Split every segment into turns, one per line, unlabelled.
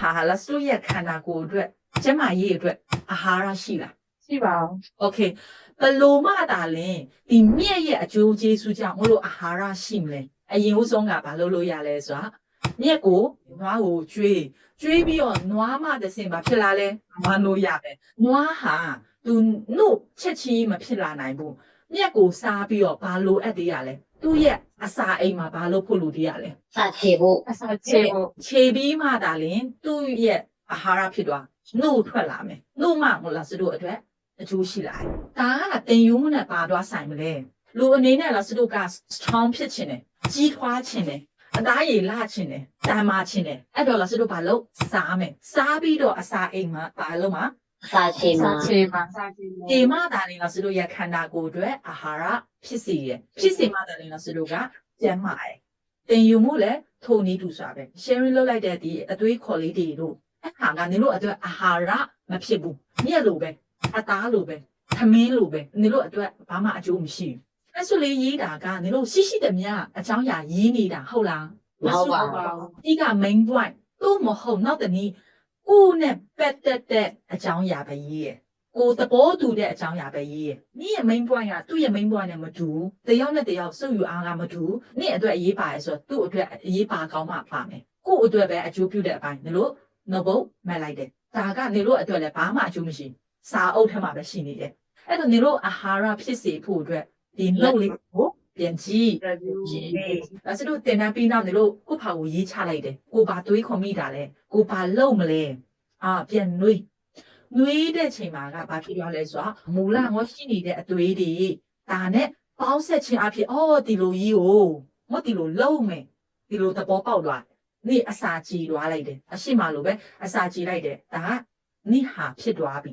ဟာလားသူ့ရဲ့ခန္ဓာကိုယ်အတွက်ကျန်းမာရေးအတွက်အာဟာရရှိလား
ရှိပါ
ဘူး okay ဘလို့မှသာလဲဒီမြက်ရဲ့အကျိုးကျေးဇူးကြောင့်မလို့အာဟာရရှိမလဲအရင်ဦးဆုံးကဘာလို့လို့ရလဲဆိုတာမြက်ကိုနွားကိုကျွေးကျွေးပြီးတော့နွားမှတစ်ဆင့်ဘာဖြစ်လာလဲနွားလို့ရပဲနွားဟာသူနှုတ်ချက်ချင်းမဖြစ်လာနိုင်ဘူးမြက်ကိုစားပြီးတော့ဘာလို့အပ်သေးရလဲ သူ့ရဲ့အစာအိမ်မှာဘာလို့ဖို့လို့တရလဲ
စာချေဖို့
အစာချေဖို့
ခြေပြီးမှသာလင်သူ့ရဲ့အာဟာရဖြစ်သွားနှုတ်ထွက်လာမယ်နှုတ်မှမဟုတ်လားစတို့အတွက်အကျိုးရှိလာတယ်ဒါကတင်ယူမှုနဲ့ပါသွားဆိုင်မလဲလူအနေနဲ့လားစတို့ကချောင်းဖြစ်ခြင်းတယ်ကြီးထွားခြင်းတယ်အသားရည်လာခြင်းတယ်တမ်းမာခြင်းတယ်အဲ့တော့လားစတို့ဘာလို့စားမယ်စားပြီးတော့အစာအိမ်မှာဘာလို့မှာ
စာချေ
စာ
မှာ
ချေမှာစာချေမှာ
ဒီမှသာလင်လားစတို့ရဲ့ခန္ဓာကိုယ်အတွက်အာဟာရဖြစ်စီရဖြစ်စီမှသာလင်လားစတို့ကကျန်းမာတယ်တင်ယူမှုလည်းထိုနည်းတူစွာပဲ sharing လုပ်လိုက်တဲ့ဒီအသွေးခေါ်လေးတွေတို့အခါကနေလို့အတွက်အာဟာရမဖြစ်ဘူးမြက်လိုပဲအသားလိုပဲသမင်းလိုပဲနေလို့အတွက်ဘာမှအကျိုးမရှိဘူးအဲ့ဆိုလေရေးတာကနေလို့ရှိရှိတည်းများအကြောင်းအရာရေးနေတာဟုတ်လား
မဟုတ်ပါ
ပါ
ဘူး
ဘူး
ဒီက main point သူ့မဟုတ်နောက်တနည်း ကိုယ်နဲ့ပတ်သက်တဲ့အကြောင်းအရာပဲရေးရယ်ကိုယ်သဘောတူတဲ့အကြောင်းအရာပဲရေးရယ်နေ့ရဲ့ main point ကသူ့ရဲ့ main point နဲ့မတူဘူးတယောက်နဲ့တယောက်စုပ်ယူအားကမတူဘူးနေ့အတွက်အရေးပါရဲဆိုတော့သူ့အတွက်အရေးပါကောင်းမှပါမယ်ကိုယ့်အတွက်ပဲအကျိုးပြုတဲ့အပိုင်းနေလို့ no ဘုတ်မှတ်လိုက်တယ်ဒါကနေလို့အတွက်လည်းဘာမှအကျိုးမရှိစာအုပ်ထဲမှာပဲရှိနေတယ်အဲ့တော့နေလို့အာဟာရဖြစ်စေဖို့အတွက်ဒီနှုတ်လေးကိုပြန်ကြည့်ဒါဆိုတော့တင်တန်းပြီးနောက်နေလို့ ကိုယ့်ဘာကိုရေးချလိုက်တယ်ကိုဘာတွေးခွန်မိတာလဲကိုဘာလုပ်မလဲအာပြန်နှွေးနှွေးတဲ့ချိန်မှာကဘာဖြစ်သွားလဲဆိုတော့မူလငေါရှိနေတဲ့အသွေးတွေဒါနဲ့ပေါင်းဆက်ခြင်းအဖြစ်အော်ဒီလိုကြီးကိုငေါဒီလိုလုံးမယ်ဒီလိုသဘောပေါက်သွားနေအစာကြည်သွားလိုက်တယ်အရှိမလိုပဲအစာကြည်လိုက်တယ်ဒါကနိဟာဖြစ်သွားပြီ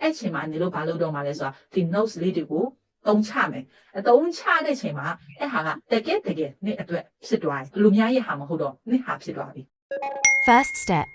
အဲ့ချိန်မှာနေလို့ဘာလုပ်တော့မှလဲဆိုတော့ဒီ notes လေးတွေကို တုံးချမယ်အတုံးချတဲ့ချိန်မှာအဲ့ဟာကတကယ်တကယ်နေ့အတွက်ဖြစ်သွားတယ်လူများရဲ့ဟာမဟုတ်တော့နေ့ဟာဖြစ်သွားပြီ
First step